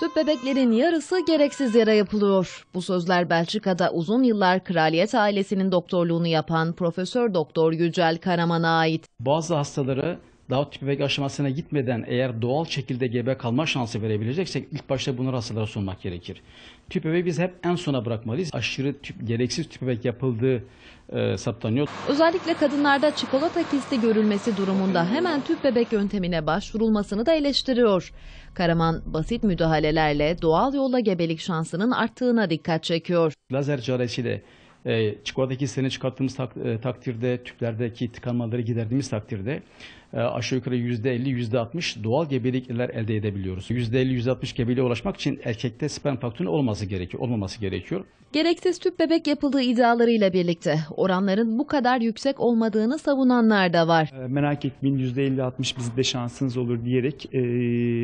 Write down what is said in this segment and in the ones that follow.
Tüp bebeklerin yarısı gereksiz yere yapılıyor. Bu sözler Belçika'da uzun yıllar kraliyet ailesinin doktorluğunu yapan Profesör Doktor Yücel Karaman'a ait. Bazı hastalara daha tüp bebek aşamasına gitmeden eğer doğal şekilde gebe kalma şansı verebileceksek ilk başta bunu hastalara sunmak gerekir. Tüp bebeği biz hep en sona bırakmalıyız. Aşırı tüp, gereksiz tüp bebek yapıldığı e, saptanıyor. Özellikle kadınlarda çikolata kisti görülmesi durumunda hemen tüp bebek yöntemine başvurulmasını da eleştiriyor. Karaman basit müdahalelerle doğal yolla gebelik şansının arttığına dikkat çekiyor. Lazer çaresiyle e, çikolata kistlerini çıkarttığımız tak- e, takdirde, tüplerdeki tıkanmaları giderdiğimiz takdirde e, aşağı yukarı %50, %60 doğal gebelikler elde edebiliyoruz. %50, %60 gebeliğe ulaşmak için erkekte sperm faktörünün olması gerekiyor, olmaması gerekiyor. Gereksiz tüp bebek yapıldığı iddialarıyla birlikte oranların bu kadar yüksek olmadığını savunanlar da var. E, Merak etmeyin %50-60 bizde şansınız olur diyerek e,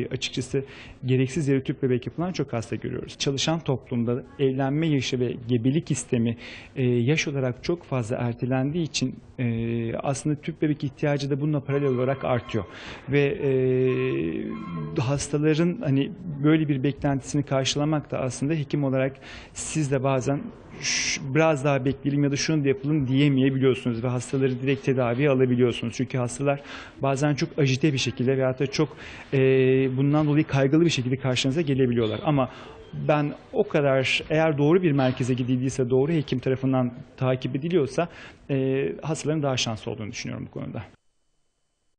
açıkçası gereksiz yere tüp bebek yapılan çok hasta görüyoruz. Çalışan toplumda evlenme yaşı ve gebelik istemi e, yaş olarak çok fazla ertelendiği için e, aslında tüp bebek ihtiyacı da bununla paralel olarak artıyor. Ve e, hastaların hani böyle bir beklentisini karşılamak da aslında hekim olarak siz de bazen "Şş, biraz daha bekleyelim ya da şunu da yapalım diyemeyebiliyorsunuz ve hastaları direkt tedaviye alabiliyorsunuz. Çünkü hastalar bazen çok ajite bir şekilde veyahut da çok e, bundan dolayı kaygılı bir şekilde karşınıza gelebiliyorlar. Ama ben o kadar eğer doğru bir merkeze gidildiyse, doğru hekim tarafından takip ediliyorsa e, hastaların daha şanslı olduğunu düşünüyorum bu konuda.